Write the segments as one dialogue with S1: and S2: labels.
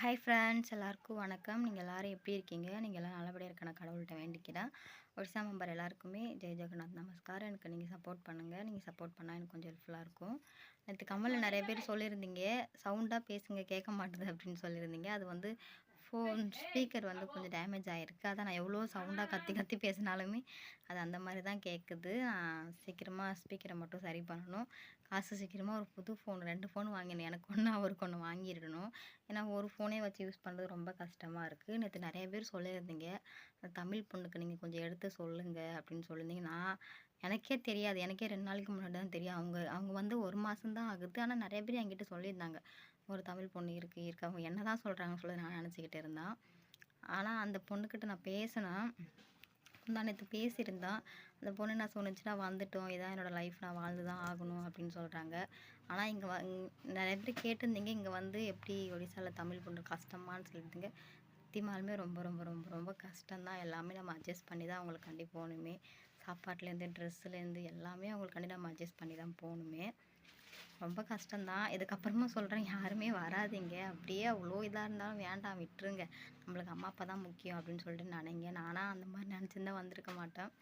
S1: Hi friends எல்லாருக்கும் வணக்கம். நீங்கள் எல்லோரும் எப்படி இருக்கீங்க? நீங்கள் எல்லாம் நல்லபடியாக இருக்க நான் கடவுள்கிட்ட வேண்டிக்கிறேன். ஒடிசா மெம்பர் எல்லாருக்குமே ஜெய் ஜெகநாத் நமஸ்காரம். எனக்கு நீங்கள் சப்போர்ட் பண்ணுங்கள் நீங்கள் சப்போர்ட் பண்ணால் எனக்கு கொஞ்சம் ஹெல்ப்ஃபுல்லாக இருக்கும். நேற்று கமலில் நிறைய பேர் சொல்லியிருந்தீங்க. சவுண்டாக பேசுங்க கேட்க மாட்டுது அப்படின்னு சொல்லியிருந்தீங்க. அது வந்து ஃபோன் ஸ்பீக்கர் வந்து கொஞ்சம் டேமேஜ் ஆகிருக்கு அதான் நான் எவ்வளோ சவுண்டாக கத்தி கத்தி பேசினாலுமே அது அந்த மாதிரி தான் கேட்குது நான் சீக்கிரமாக ஸ்பீக்கரை மட்டும் சரி பண்ணணும். காசு சீக்கிரமாக ஒரு புது ஃபோன் ரெண்டு ஃபோன் வாங்கினேன். எனக்கு ஒன்று அவருக்கு ஒன்று வாங்கிடணும். ஏன்னா ஒரு ஃபோனே வச்சு யூஸ் பண்ணுறது ரொம்ப கஷ்டமாக இருக்குது நேற்று நிறைய பேர் சொல்லியிருந்தீங்க. தமிழ் பொண்ணுக்கு நீங்கள் கொஞ்சம் எடுத்து சொல்லுங்கள் அப்படின்னு சொல்லியிருந்தீங்க. நான் எனக்கே தெரியாது. எனக்கே ரெண்டு நாளைக்கு முன்னாடி தான் தெரியும். அவங்க அவங்க வந்து ஒரு மாதம் தான் ஆகுது. ஆனால் நிறைய பேர் என்கிட்ட சொல்லியிருந்தாங்க. ஒரு தமிழ் பொண்ணு இருக்குது இருக்கு? அவங்க என்ன தான் சொல்கிறாங்கன்னு சொல்லி நான் நினச்சிக்கிட்டு இருந்தேன். ஆனால் அந்த பொண்ணுக்கிட்ட நான் பேசினேன். நான் நேற்று பேசியிருந்தேன் அந்த பொண்ணு என்ன நான் வந்துட்டோம். இதான் என்னோடய லைஃப் நான் வாழ்ந்து தான் ஆகணும் அப்படின்னு சொல்கிறாங்க ஆனால் இங்கே வ நிறைய பேர் கேட்டிருந்தீங்க இங்கே வந்து எப்படி ஒடிசாவில் தமிழ் பொண்ணு கஷ்டமான்னு சொல்லியிருந்தீங்க. சத்தியமாலுமே ரொம்ப ரொம்ப ரொம்ப ரொம்ப கஷ்டம்தான் எல்லாமே நம்ம அட்ஜஸ்ட் பண்ணி தான் அவங்களுக்காண்டி போகணுமே. சாப்பாட்டுலேருந்து ட்ரெஸ்ஸுலேருந்து எல்லாமே அவங்களுக்காண்டி நம்ம அட்ஜஸ்ட் பண்ணி தான் போகணுமே. ரொம்ப கஷ்டம்தான். இதுக்கப்புறமா சொல்கிறேன் யாருமே வராதிங்க. அப்படியே அவ்வளோ இதாக இருந்தாலும் வேண்டாம் விட்டுருங்க. நம்மளுக்கு அம்மா அப்பா தான் முக்கியம் அப்படின்னு சொல்லிட்டு நினைங்க. நானாக அந்த மாதிரி நினச்சிருந்தா வந்திருக்க மாட்டேன்.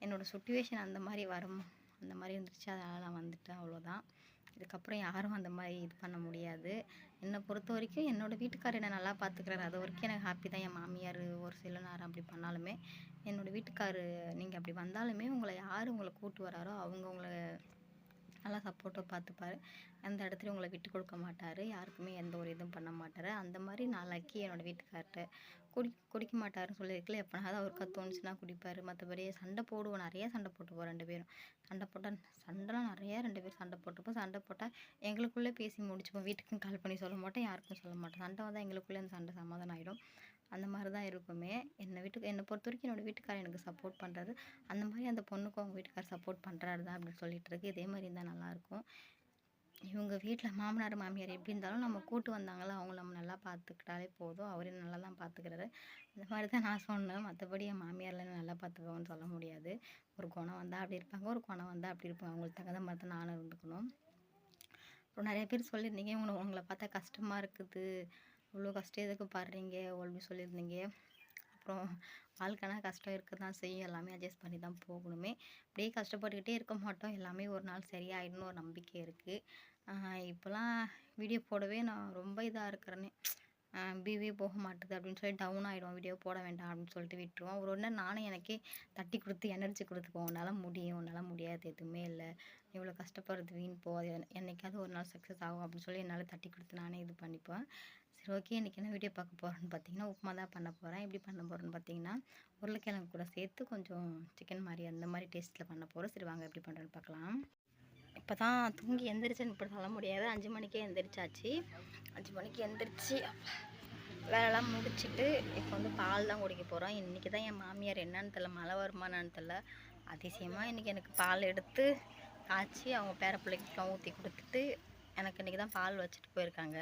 S1: என்னோடய சுச்சுவேஷன் அந்த மாதிரி வரும். அந்த மாதிரி இருந்துச்சு அதனால் நான் வந்துட்டேன். அவ்வளோதான். இதுக்கப்புறம் யாரும் அந்த மாதிரி இது பண்ண முடியாது. என்னை பொறுத்த வரைக்கும் என்னோடய வீட்டுக்காரர் என்னை நல்லா பார்த்துக்கிறாரு. அது வரைக்கும் எனக்கு ஹாப்பி தான். என் மாமியார் ஒரு சில நேரம் அப்படி பண்ணாலுமே. என்னோடய வீட்டுக்கார் நீங்கள் அப்படி வந்தாலுமே உங்களை யார் உங்களை கூட்டு வராரோ அவங்க உங்களை நல்லா சப்போர்ட்டாக பார்த்துப்பாரு. அந்த இடத்துல உங்களை விட்டு கொடுக்க மாட்டார். யாருக்குமே எந்த ஒரு இதுவும் பண்ண மாட்டார். அந்த மாதிரி நான் லக்கி என்னோடய வீட்டுக்கார்ட்ட குடி குடிக்க மாட்டாருன்னு சொல்லியிருக்கல எப்போனாவது அவருக்கு தோணுச்சுன்னா குடிப்பார். மற்றபடி சண்டை போடுவோம். நிறைய சண்டை போட்டுப்போம் ரெண்டு பேரும். சண்டை போட்டால் சண்டைலாம் நிறையா ரெண்டு பேரும் சண்டை போட்டுப்போம். சண்டை போட்டால் எங்களுக்குள்ளே பேசி முடிச்சுப்போம். வீட்டுக்கும் கால் பண்ணி சொல்ல மாட்டோம். யாருக்கும் சொல்ல மாட்டேன் சண்டை வந்தால் எங்களுக்குள்ளே அந்த சண்டை சமாதானம் ஆகிடும் அந்த மாதிரி தான் இருக்குமே. என்னை வீட்டுக்கு என்னை பொறுத்த வரைக்கும் என்னோடய வீட்டுக்காரர் எனக்கு சப்போர்ட் பண்ணுறாரு அந்த மாதிரி அந்த பொண்ணுக்கும் அவங்க வீட்டுக்காரர் சப்போர்ட் பண்ணுறாரு தான் அப்படின்னு சொல்லிட்டு இருக்கு. இதே மாதிரி இருந்தால் நல்லாயிருக்கும் இவங்க வீட்டில் மாமனார் மாமியார் எப்படி இருந்தாலும் நம்ம கூட்டு வந்தாங்களோ அவங்கள நம்ம நல்லா பார்த்துக்கிட்டாலே போதும். அவரே நல்லா தான் பார்த்துக்கிறாரு. இந்த மாதிரி தான் நான் சொன்னேன். மற்றபடி என் மாமியாரில் நல்லா பார்த்துக்கோன்னு சொல்ல முடியாது. ஒரு குணம் வந்தால் அப்படி இருப்பாங்க ஒரு குணம் வந்தால் அப்படி இருப்பாங்க. அவங்களுக்கு தகுந்த மாதிரி தான் நானும் இருந்துக்கணும். அப்புறம் நிறைய பேர் சொல்லியிருந்தீங்க உங்களை உங்களை பார்த்தா கஷ்டமாக இருக்குது. இவ்வளோ கஷ்டம் எதுக்கு படுறீங்க? அப்படி சொல்லியிருந்தீங்க. அப்புறம் வாழ்க்கைனா கஷ்டம் இருக்க தான் செய்யும். எல்லாமே அட்ஜஸ்ட் பண்ணி தான் போகணுமே. அப்படியே கஷ்டப்பட்டுக்கிட்டே இருக்க மாட்டோம். எல்லாமே ஒரு நாள் சரியாயிடும்னு ஒரு நம்பிக்கை இருக்குது இப்போலாம் வீடியோ போடவே நான் ரொம்ப இதாக இருக்கிறேனே. பிவே போக மாட்டுது அப்படின்னு சொல்லி டவுன் ஆகிடும் வீடியோ போட வேண்டாம் அப்படின்னு சொல்லிட்டு விட்டுருவோம். ஒரு ஒன்று நானும் எனக்கே தட்டி கொடுத்து எனர்ஜி கொடுத்துப்போம் உன்னால் முடியும். உன்னால் முடியாது. எதுவுமே இல்லை. இவ்வளோ கஷ்டப்படுறது வீண் போகாது. என்னைக்காவது ஒரு நாள் சக்ஸஸ் ஆகும் அப்படின்னு சொல்லி என்னால் தட்டி கொடுத்து நானே இது பண்ணிப்பேன். சரி ஓகே இன்றைக்கி என்ன வீடியோ பார்க்க போகிறேன்னு பார்த்தீங்கன்னா உப்புமா தான் பண்ண போகிறேன் எப்படி பண்ண போகிறேன்னு பார்த்தீங்கன்னா உருளைக்கிழங்கு கூட சேர்த்து கொஞ்சம் சிக்கன் மாதிரி அந்த மாதிரி டேஸ்ட்டில் பண்ண போகிறோம் சரி வாங்க எப்படி பண்ணுறேன்னு பார்க்கலாம். இப்போ தான் தூங்கி எந்திரிச்சேன்னு இப்படி சொல்ல முடியாது. அஞ்சு மணிக்கே எந்திரிச்சாச்சு. அஞ்சு மணிக்கு எந்திரிச்சு வேலைலாம் முடிச்சுட்டு இப்போ வந்து பால் தான் குடிக்க போகிறோம் இன்றைக்கி தான் என் மாமியார் என்னன்னு தெரில மழை வருமானு தெரில அதிசயமாக இன்றைக்கி எனக்கு பால் எடுத்து காய்ச்சி அவங்க பேர பிள்ளைக்கு ஊற்றி கொடுத்துட்டு எனக்கு இன்றைக்கி தான் பால் வச்சுட்டு போயிருக்காங்க.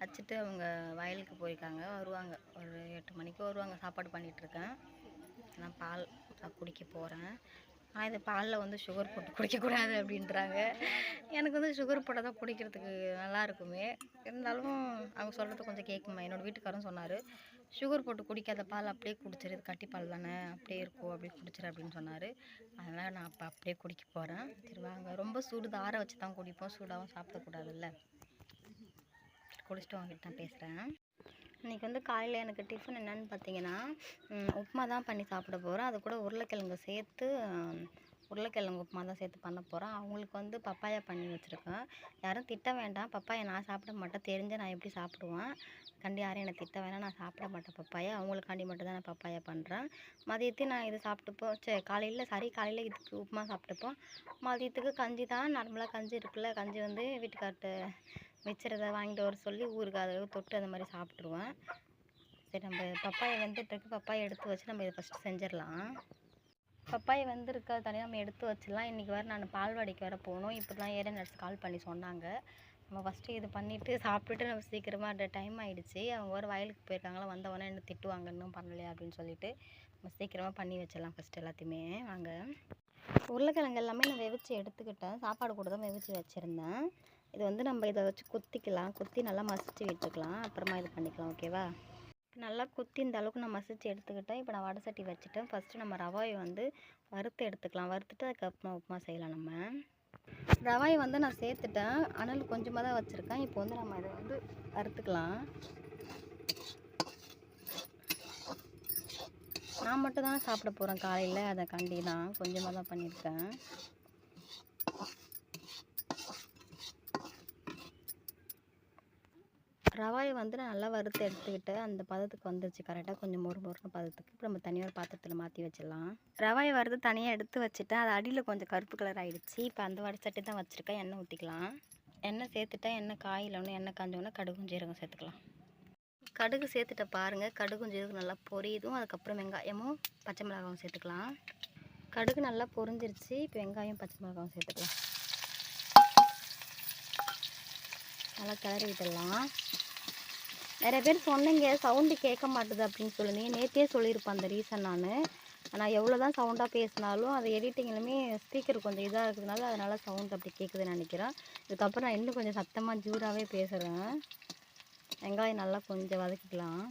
S1: வச்சுட்டு அவங்க வயலுக்கு போயிருக்காங்க. வருவாங்க. ஒரு எட்டு மணிக்கு வருவாங்க. சாப்பாடு பண்ணிகிட்ருக்கேன் நான் பால் குடிக்க போகிறேன் ஆனால் இது பாலில் வந்து சுகர் போட்டு குடிக்கக்கூடாது அப்படின்றாங்க. எனக்கு வந்து சுகர் போட்டால் தான் குடிக்கிறதுக்கு நல்லா இருக்குமே. இருந்தாலும் அவங்க சொல்கிறது கொஞ்சம் கேட்குமா என்னோடய வீட்டுக்காரரும் சொன்னார் சுகர் போட்டு குடிக்காத பால் அப்படியே குடிச்சிரு. கட்டி பால் தானே. அப்படியே இருக்கும். அப்படியே குடிச்சிரு அப்படின்னு சொன்னார். அதனால் நான் அப்போ அப்படியே குடிக்க போகிறேன் சரி வாங்க. ரொம்ப சூடு. தார வச்சு தான் குடிப்போம். சூடாகவும் சாப்பிடக்கூடாதுல்ல குடிச்சிட்டு வாங்கிட்டு தான் பேசுகிறேன் இன்றைக்கி வந்து காலையில் எனக்கு டிஃபன் என்னென்னு பார்த்தீங்கன்னா உப்புமா தான் பண்ணி சாப்பிட போகிறேன் அது கூட உருளைக்கிழங்கு சேர்த்து உருளைக்கிழங்கு உப்புமா தான் சேர்த்து பண்ண போகிறேன் அவங்களுக்கு வந்து பப்பாயா பண்ணி வச்சுருக்கேன். யாரும் திட்ட வேண்டாம். பப்பாயா நான் சாப்பிட மாட்டேன். தெரிஞ்ச நான் எப்படி சாப்பிடுவேன்? கண்டி யாரும் என்னை திட்ட வேணாம். நான் சாப்பிட மாட்டேன் பப்பாயா. அவங்களுக்காண்டி மட்டும் தான் நான் பப்பாயா பண்ணுறேன் மதியத்தையும் நான் இது சாப்பிட்டுப்போம். சரி காலையில் சரி காலையில் இதுக்கு உப்புமா சாப்பிட்டுப்போம். மதியத்துக்கு கஞ்சி தான். நார்மலாக கஞ்சி இருக்குல்ல. கஞ்சி வந்து வீட்டுக்கார்ட்டு மிச்சரதை வாங்கிட்டு வர சொல்லி ஊருக்கு அதை தொட்டு அந்த மாதிரி சாப்பிட்ருவேன் சரி நம்ம பப்பாயை வந்துட்டுருக்கு. பப்பாயை எடுத்து வச்சு நம்ம இதை ஃபஸ்ட்டு செஞ்சிடலாம். பப்பாயை வெந்திருக்கு. தனியாக நம்ம எடுத்து வச்சிடலாம். இன்றைக்கி வர நான் பால்வாடிக்கு வர போகணும். இப்போ தான் ஏரியா நர்ஸ் கால் பண்ணி சொன்னாங்க. நம்ம ஃபஸ்ட்டு இது பண்ணிவிட்டு சாப்பிட்டுட்டு நம்ம சீக்கிரமாக அந்த டைம் ஆகிடுச்சி அவங்க ஒரு வயலுக்கு போயிருக்காங்களா வந்தவொடனே என்ன திட்டுவாங்க இன்னும் பண்ணலையா அப்படின்னு சொல்லிட்டு நம்ம சீக்கிரமாக பண்ணி வச்சிடலாம் ஃபஸ்ட்டு எல்லாத்தையுமே. வாங்க. உருளைக்கிழங்கு எல்லாமே நான் வெவிச்சு எடுத்துக்கிட்டேன். சாப்பாடு கூட தான் வெவிச்சு வச்சுருந்தேன். இது வந்து நம்ம இதை வச்சு குத்திக்கலாம். குத்தி நல்லா மசிச்சு விட்டுக்கலாம் அப்புறமா இது பண்ணிக்கலாம் ஓகேவா நல்லா குத்தி இந்த அளவுக்கு நான் மசிச்சு எடுத்துக்கிட்டேன். இப்போ நான் வடை சட்டி வச்சுட்டேன். ஃபஸ்ட்டு நம்ம ரவாயை வந்து வறுத்து எடுத்துக்கலாம். வறுத்துட்டு அதுக்கப்புறமா உப்புமா செய்யலாம் நம்ம. ரவாயை வந்து நான் சேர்த்துட்டேன். அனல் கொஞ்சமாக தான் வச்சுருக்கேன். இப்போ வந்து நம்ம இதை வந்து வறுத்துக்கலாம். நான் மட்டும் தான் சாப்பிட போகிறேன் காலையில். அதை கண்டி தான் கொஞ்சமாக தான் பண்ணியிருக்கேன். ரவாயை வந்து நான் நல்லா வறுத்து எடுத்துக்கிட்டு அந்த பதத்துக்கு வந்துருச்சு. கரெக்டாக கொஞ்சம் மொறு மொறுன்னு பதத்துக்கு. இப்போ நம்ம தனியாக ஒரு பாத்திரத்தில் மாற்றி வச்சிடலாம். ரவாயை வறுத்து தனியாக எடுத்து வச்சுட்டு அது அடியில் கொஞ்சம் கருப்பு கலர் ஆகிடுச்சு இப்போ அந்த வடை சட்டி தான் வச்சுருக்கேன் எண்ணெய் ஊற்றிக்கலாம் எண்ணெய் சேர்த்துட்டா எண்ணெய் காயில் எண்ணெய் காஞ்சோன்னா கடுகும் ஜீரகம் சேர்த்துக்கலாம். கடுகு சேர்த்துட்ட பாருங்கள் கடுகும் ஜீரகம் நல்லா பொரியுதும். அதுக்கப்புறம் வெங்காயமும் பச்சை மிளகாவும் சேர்த்துக்கலாம். கடுகு நல்லா பொரிஞ்சிருச்சு. இப்போ வெங்காயம் பச்சை மிளகாவும் சேர்த்துக்கலாம். நல்லா கிளறி விட்டுடலாம் நிறைய பேர் சொன்னீங்க சவுண்டு கேட்க மாட்டுது அப்படின்னு சொல்லுங்க. நேற்றே சொல்லியிருப்பேன் அந்த ரீசன் நான். நான் எவ்வளோ தான் சவுண்டாக பேசினாலும் அது எடிட்டிங்லையுமே ஸ்பீக்கர் கொஞ்சம் இதாக இருக்கிறதுனால அதனால் சவுண்ட் அப்படி கேட்குதுன்னு நினைக்கிறேன். இதுக்கப்புறம் நான் இன்னும் கொஞ்சம் சத்தமாக ஜூராகவே பேசுகிறேன் வெங்காயம் நல்லா கொஞ்சம் வதக்கிக்கலாம்.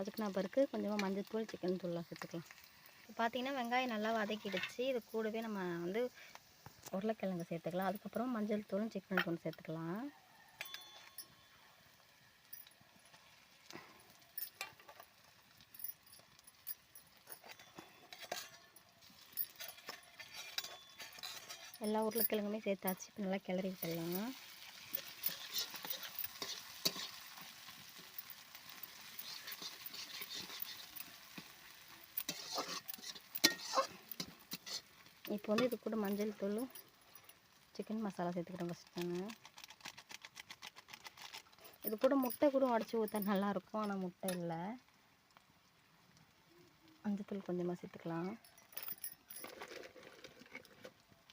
S1: அதுக்கு நான் பிறகு கொஞ்சமாக மஞ்சள்தூள் சிக்கன் தூள்லாம் சேர்த்துக்கலாம். இப்போ பார்த்தீங்கன்னா வெங்காயம் நல்லா வதக்கிடுச்சு. இது கூடவே நம்ம வந்து உருளைக்கிழங்கு சேர்த்துக்கலாம். அதுக்கப்புறம் மஞ்சள் தூளும் சிக்கன் தூள் சேர்த்துக்கலாம். எல்லா உருளைக்கிழங்குமே சேர்த்தாச்சு. இப்போ நல்லா கிளறி விட்டுடலாம். இப்போ வந்து இது கூட மஞ்சள் தூள் சிக்கன் மசாலா சேர்த்துக்கிறேன் ஃபஸ்ட் நான் இது கூட முட்டை கூட உடச்சி ஊற்ற நல்லாயிருக்கும் ஆனால் முட்டை இல்லை. மஞ்சள் தூள் கொஞ்சமாக சேர்த்துக்கலாம்.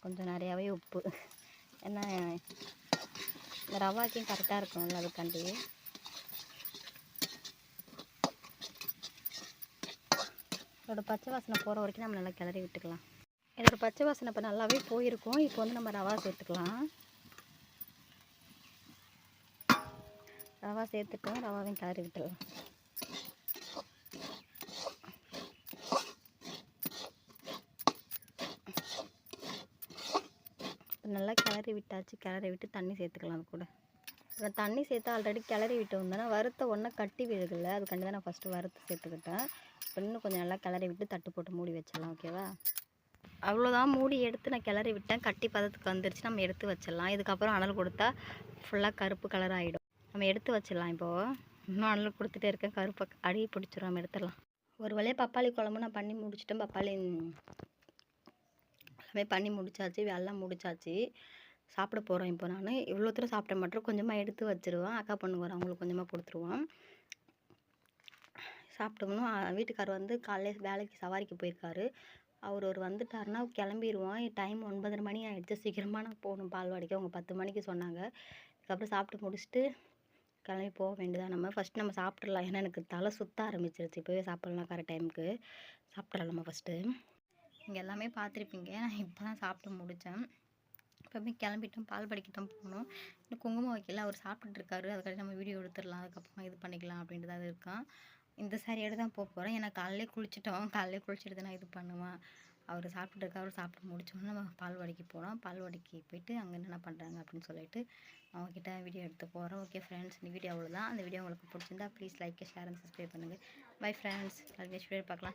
S1: கொஞ்சம் நிறையாவே உப்பு. ஏன்னா இந்த ரவாக்கையும் கரெக்டாக இருக்கணும்ல அதுக்காண்டி. இதோட பச்சை வாசனை போகிற வரைக்கும் நம்ம நல்லா கிளறி விட்டுக்கலாம். இதோட பச்சை வாசனை இப்போ நல்லாவே போயிருக்கும். இப்போ வந்து நம்ம ரவா சேர்த்துக்கலாம். ரவா சேர்த்துட்டோம். ரவாவையும் கிளறி விட்டுடலாம். நல்லா கிளறி விட்டாச்சு. கிளறி விட்டு தண்ணி சேர்த்துக்கலாம் அது கூட. இப்போ தண்ணி சேர்த்து ஆல்ரெடி கிளறி விட்டு வந்தோன்னா வறுத்த ஒன்றா கட்டி விழுகல. அதுக்காண்டி தான் நான் ஃபஸ்ட்டு வறுத்து சேர்த்துக்கிட்டேன். இப்போ இன்னும் கொஞ்சம் நல்லா கிளறி விட்டு தட்டு போட்டு மூடி வச்சிடலாம் ஓகேவா அவ்வளோதான் மூடி எடுத்து நான் கிளறி விட்டேன். கட்டி பதத்துக்கு வந்துருச்சு. நம்ம எடுத்து வச்சிடலாம். இதுக்கப்புறம் அனல் கொடுத்தா ஃபுல்லாக கருப்பு கலர் ஆகிடும் நம்ம எடுத்து வச்சிடலாம் இப்போது இன்னும் அனல் கொடுத்துட்டே இருக்கேன். கருப்பை அடி பிடிச்சிடும் நம்ம எடுத்துடலாம். ஒரு வழியாக பப்பாளி குழம்பு நான் பண்ணி முடிச்சிட்டேன். பப்பாளி எல்லாமே பண்ணி முடிச்சாச்சு எல்லாம் முடிச்சாச்சு. சாப்பிட போகிறோம் இப்போ நான். இவ்வளோ தூரம் சாப்பிட்ட மட்டும் கொஞ்சமாக எடுத்து வச்சுருவேன். அக்கா பொண்ணுங்க வர அவங்களுக்கு கொஞ்சமாக கொடுத்துருவோம். சாப்பிட்டோம்னா வீட்டுக்கார் வந்து காலையில் வேலைக்கு சவாரிக்கு போயிருக்காரு. அவர் ஒரு வந்துட்டாருன்னா கிளம்பிடுவோம் டைம் ஒன்பதரை மணி ஆகிடுச்சு சீக்கிரமாக நான் போகணும். பால்வாடிக்கு. அவங்க பத்து மணிக்கு சொன்னாங்க. அதுக்கப்புறம் சாப்பிட்டு முடிச்சுட்டு கிளம்பி போக வேண்டியதான் நம்ம ஃபஸ்ட் நம்ம சாப்பிட்றலாம் ஏன்னா எனக்கு தலை சுற்ற ஆரம்பிச்சிருச்சு. இப்போவே சாப்பிட்லாம் கரெக்ட் டைமுக்கு. சாப்பிட்றலாம் நம்ம ஃபஸ்ட்டு நீங்கள் எல்லாமே பார்த்துருப்பீங்க. நான் இப்போ தான் சாப்பிட்டு முடித்தேன் இப்போவே கிளம்பிட்டோம் பால் படிக்க போகணும் இன்னும் குங்குமம் வைக்கல அவர் சாப்பிட்டுட்டு இருக்காரு. நம்ம வீடியோ எடுத்துடலாம். அதுக்கப்புறமா இது பண்ணிக்கலாம் அப்படின்ட்டு தான் இருக்கான் இந்த சாரியோடு தான் போக போகிறேன் ஏன்னா காலையிலே குளிச்சிட்டோம். காலையிலே குளிச்சுட்டு நான் இது பண்ணுவேன். அவர் சாப்பிட்டுட்டு அவர் சாப்பிட்டு முடிச்சோன்னே நம்ம பால்வாடிக்கு போகிறோம் பால்வாடிக்கு போயிட்டு அங்கே என்னென்ன பண்ணுறாங்க அப்படின்னு சொல்லிட்டு அவங்கக்கிட்ட வீடியோ எடுத்து போகிறோம் ஓகே ஃப்ரெண்ட்ஸ் இந்த வீடியோ அவ்வளோதான் அந்த வீடியோ உங்களுக்கு பிடிச்சிருந்தா please like share and subscribe பண்ணுங்கள் பை ஃப்ரெண்ட்ஸ் வீடியோ பார்க்கலாம்.